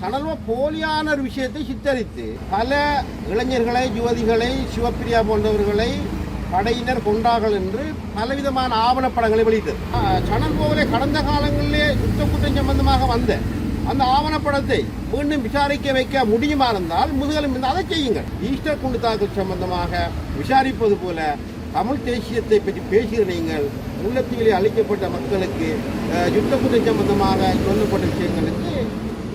சணல்வ போலியான ஒரு விஷயத்தை சித்தரித்து பல இளைஞர்களை யுவதிகளை சிவப்பிரியா போன்றவர்களை படையினர் கொண்டார்கள் என்று பலவிதமான ஆவணப்படங்களை வெளியிட்டது. ஆஹ், சணல் போகலே கடந்த காலங்களிலே யுத்த குற்றம் சம்பந்தமாக வந்த அந்த ஆவணப்படத்தை மீண்டும் விசாரிக்க வைக்க முடியுமா இருந்தால் முதுகலும் இருந்து அதை செய்யுங்கள். ஈஸ்டர் குண்டு தாக்கல் சம்பந்தமாக விசாரிப்பது போல தமிழ் தேசியத்தை பற்றி பேசுகிற நீங்கள். முல்லத்தீவிலே அளிக்கப்பட்ட மக்களுக்கு யுத்த குற்றம் சம்பந்தமாக சொல்லப்பட்ட விஷயங்களுக்கு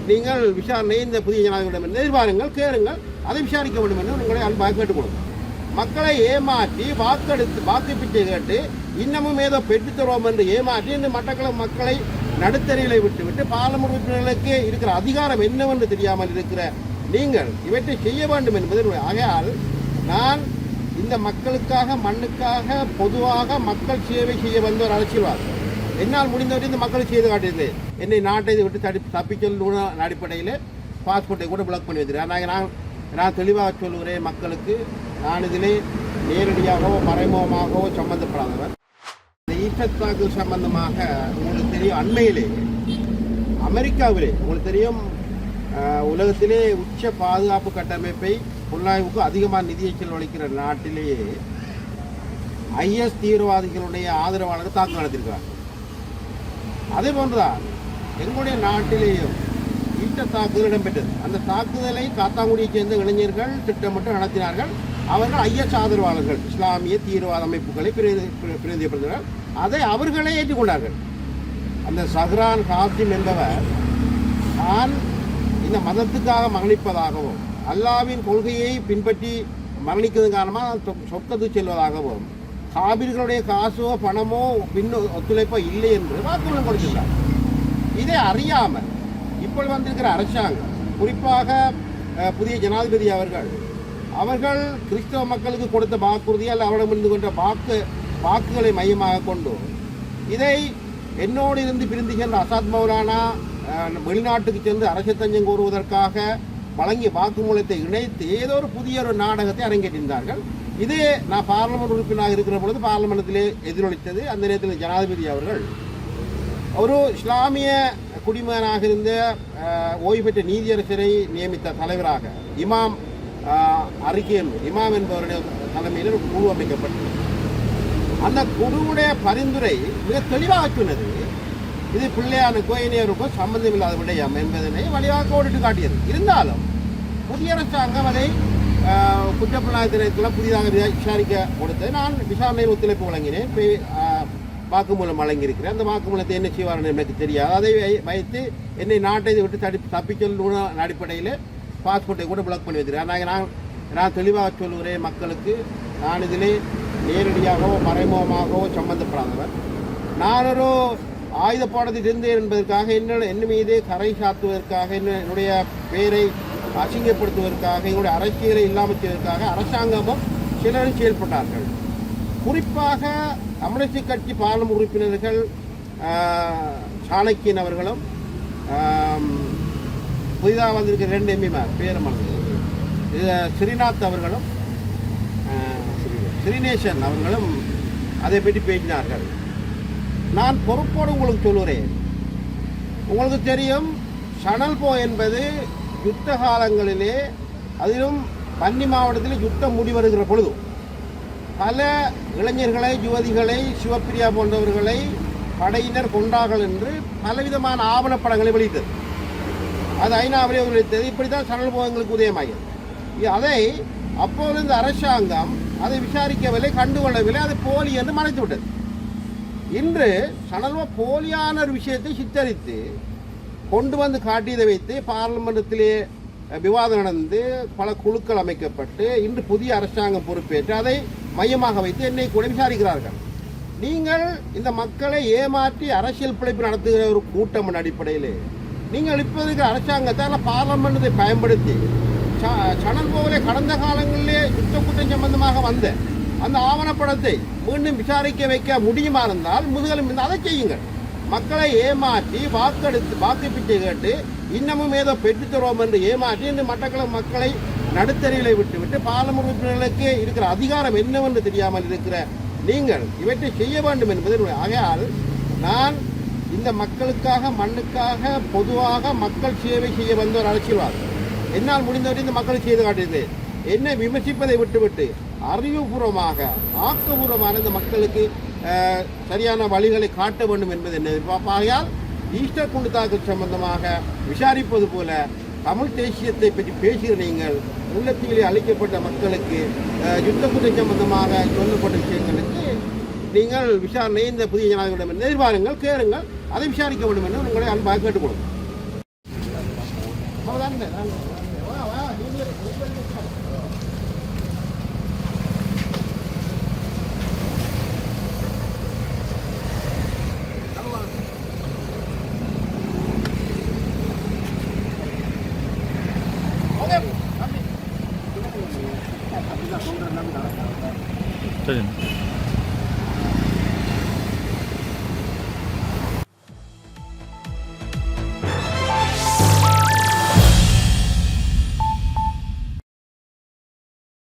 நீங்கள் விசாரணை இந்த புதிய ஜனாதிபதியிடம் எதிர்பாருங்கள் கேளுங்கள் அதை விசாரிக்க வேண்டும் என்று உங்களை அன்பாக கேட்டுக்கொள்ளும் மக்களை ஏமாற்றி வாக்கெடுத்து வாக்கு பிச்சை கேட்டு இன்னமும் ஏதோ பெற்றுத்தருவோம் என்று ஏமாற்றி இந்த மட்டக்களப்பு மக்களை நடுத்தரையில விட்டுவிட்டு பாராளுமன்ற உறுப்பினர்களுக்கு இருக்கிற அதிகாரம் என்னவென்று தெரியாமல் இருக்கிற நீங்கள் இவற்றை செய்ய வேண்டும் என்பது ஆகையால் நான் இந்த மக்களுக்காக மண்ணுக்காக பொதுவாக மக்கள் சேவை செய்ய வந்த ஒரு அரசியல்வாதி. என்னால் முடிந்தவரை இந்த மக்களுக்கு செய்து காட்டியிருந்தேன் என்னை நாட்டை விட்டு தடி தப்பிச் அடிப்படையில் பாஸ்போர்ட்டை கூட பிளாக் பண்ணி வச்சிருக்கேன் நான் நான் நான் தெளிவாக சொல்கிறேன் மக்களுக்கு நான் இதிலே நேரடியாகவோ மறைமுகமாகவோ சம்பந்தப்படாதவர். இந்த ஈஸ்டர் தாக்குதல் சம்பந்தமாக உங்களுக்கு தெரியும் அண்மையிலே அமெரிக்காவிலே உங்களுக்கு தெரியும் உலகத்திலே உச்ச பாதுகாப்பு கட்டமைப்பை புலனாய்வுக்கு அதிகமாக நிதியை செலவழிக்கிற நாட்டிலேயே ஐஎஸ் தீவிரவாதிகளுடைய ஆதரவாளர்கள் தாக்குதல் நடத்தியிருக்கிறார் அதே போன்றுதான். எங்களுடைய நாட்டிலேயும் ஈட்ட தாக்குதல் இடம்பெற்றது. அந்த தாக்குதலை காத்தாங்குடியைச் சேர்ந்த இளைஞர்கள் திட்டமிட்டு நடத்தினார்கள். அவர்கள் ஐஎஸ் ஆதரவாளர்கள் இஸ்லாமிய தீவிரவாத அமைப்புகளை பிரதி- பிர- பிரதிநிதிப்படுத்தினார்கள் அதை அவர்களே ஏற்றுக்கொண்டார்கள். அந்த சஹ்ரான் காசிம் என்பவர் தான் இந்த மதத்துக்காக மரணிப்பதாகவும் அல்லாவின் கொள்கையை பின்பற்றி மரணிக்கிறது காரணமாக சொ- செல்வதாகவும் காபிர்களுடைய காசோ பணமோ பின் ஒத்துழைப்போ இல்லை என்று வாக்குமூலம் கொடுத்துருந்தார் இதை அறியாமல் இப்போ வந்திருக்கிற அரசாங்கம் குறிப்பாக புதிய ஜனாதிபதி அவர்கள் அவர்கள் கிறிஸ்தவ மக்களுக்கு கொடுத்த வாக்குறுதி அல்ல அவரிடமிருந்து கொண்ட வாக்கு வாக்குகளை மையமாக கொண்டு இதை என்னோடு இருந்து பிரிந்து சென்ற அசாத் மௌலானா வெளிநாட்டுக்கு சென்று அரசு தஞ்சம் கோருவதற்காக வழங்கிய வாக்குமூலத்தை இணைத்து ஏதோ ஒரு புதிய ஒரு நாடகத்தை அரங்கேற்றிருந்தார்கள். இதே நான் பார்லமெண்ட் உறுப்பினராக இருக்கிற பொழுது பார்லமெண்டத்திலே எதிரொலித்தது. அந்த நேரத்தில் ஜனாதிபதி அவர்கள் ஒரு இஸ்லாமிய குடிமகனாக இருந்த ஓய்வு பெற்ற நீதியரசரை நியமித்த தலைவராக இமாம் அறிக்கையம் இமாம் என்பவருடைய தலைமையில் ஒரு குழு அமைக்கப்பட்டது. அந்த குழுவுடைய பரிந்துரை மிக தெளிவாக சொன்னது இது பிள்ளையானுக்கோ இனியருக்கோ சம்பந்தம் இல்லாத விடயம் என்பதனை வழிவாக ஓடிட்டு காட்டியது. இருந்தாலும் புதிய அரசாங்கம் அதை ஆஹ், புதிதாக விசாரிக்க கொடுத்து நான் விசாரணையில் ஒத்துழைப்பு வழங்கினேன். போய், வாக்குமூலம் வழங்கியிருக்கிறேன். அந்த வாக்குமூலத்தை என்ன செய்வார்னு எனக்கு தெரியாது. அதை வை- வைத்து என்னை நாட்டை விட்டு தடி தப்பிச்சொல்லும் அடிப்படையில் பாஸ்போர்ட்டை கூட பிளாக் பண்ணி வைக்கிறேன் நான் நான் நான் தெளிவாக சொல்லுகிறேன் மக்களுக்கு நான் இதிலே நேரடியாகவோ மறைமுகமாகவோ சம்பந்தப்படாதவர் நான் ஒரு ஆயுத பாடத்தில் இருந்தேன் என்பதற்காக என்ன என் மீது கரை சாத்துவதற்காக என்னுடைய பெயரை அசிங்கப்படுத்துவதற்காக எங்களுடைய அரசியலை இல்லாமல் செய்வதற்காக அரசாங்கமும் சிலரும் செயல்பட்டார்கள். குறிப்பாக தமிழிசை கட்சி பாராளுமன்ற உறுப்பினர்கள் சாணக்கியன் அவர்களும் புதிதாக வந்திருக்கிற ரெண்டு எம்பிமார் பேரமன் மறந்து ஸ்ரீநாத் அவர்களும் ஸ்ரீநேசன் அவர்களும் அதை பற்றி பேசினார்கள். நான் பொறுப்போடு உங்களுக்கு சொல்லுகிறேன். உங்களுக்கு தெரியும் சணல்போ என்பது யுத்த காலங்களிலே அதிலும் பன்னி மாவட்டத்தில் யுத்தம் முடிவருகிற பொழுது பல இளைஞர்களை யுவதிகளை சிவப்பிரியா போன்றவர்களை படையினர் கொண்டார்கள் என்று பலவிதமான ஆவணப்படங்களை வெளியிட்டது. அது ஐநாவிலே வெளியிட்டது. இப்படி தான் சடல் போகங்களுக்கு உதயமாகியது அதை அப்போது இந்த அரசாங்கம் அதை விசாரிக்கவில்லை கண்டுகொள்ளவில்லை. அது போலி என்று மறைத்து விட்டது இன்று சணல்வ போலியான ஒரு விஷயத்தை சித்தரித்து கொண்டு வந்து காட்டியதை வைத்து பார்லிமெண்டத்திலே விவாதம் நடந்து பல குழுக்கள் அமைக்கப்பட்டு இன்று புதிய அரசாங்கம் பொறுப்பேற்று அதை மையமாக வைத்து என்னை கூட விசாரிக்கிறார்கள். நீங்கள் இந்த மக்களை ஏமாற்றி அரசியல் பிழைப்பு நடத்துகிற ஒரு கூட்டம் அடிப்படையில் அடிப்படையிலே நீங்கள் இப்போ இருக்கிற அரசாங்கத்தால் பார்லமெண்டத்தை பயன்படுத்தி ச- சணல் போகலே கடந்த காலங்களிலே யுத்த குற்றம் சம்பந்தமாக வந்த அந்த ஆவணப்படத்தை மீண்டும் விசாரிக்க வைக்க முடியுமா இருந்தால் முதுகலும் அதை செய்யுங்கள். மக்களை ஏமாற்றி வாக்கெடுத்து வாக்கு கேட்டு இன்னமும் ஏதோ பெற்றுத்தருவோம் என்று ஏமாற்றி இந்த மட்டக்களப்பு மக்களை நடுத்தறிகளை விட்டுவிட்டு பாராளுமன்ற உறுப்பினர்களுக்கு இருக்கிற அதிகாரம் என்னவென்று தெரியாமல் இருக்கிற நீங்கள் இவற்றை செய்ய வேண்டும் என்பது என்னுடைய- ஆகையால் நான் இந்த மக்களுக்காக மண்ணுக்காக பொதுவாக மக்கள் சேவை செய்ய வந்த ஒரு அரசியல்வாதி. என்னால் முடிந்தவரை இந்த மக்கள் செய்து காட்டியிருந்தேன் என்னை விமர்சிப்பதை விட்டுவிட்டு அறிவுபூர்வமாக ஆக்கபூர்வமான இந்த மக்களுக்கு சரியான வழிகளை காட்ட வேண்டும் என்பது என்ன எதிர்பார்ப்பாகையால் ஈஸ்டர் குண்டு தாக்கல் சம்பந்தமாக விசாரிப்பது போல தமிழ் தேசியத்தை பற்றி பேசுகிற நீங்கள் உள்ளத்திலே அளிக்கப்பட்ட மக்களுக்கு யுத்த குற்றம் சம்பந்தமாக சொல்லப்பட்ட விஷயங்களுக்கு நீங்கள் விசாரணை இந்த புதிய ஜனாதிபதியிடம் எதிர்பாருங்கள் கேளுங்கள் அதை விசாரிக்க வேண்டும் என்று உங்களை அன்பாக கேட்டுக்கொள்ளும் சரி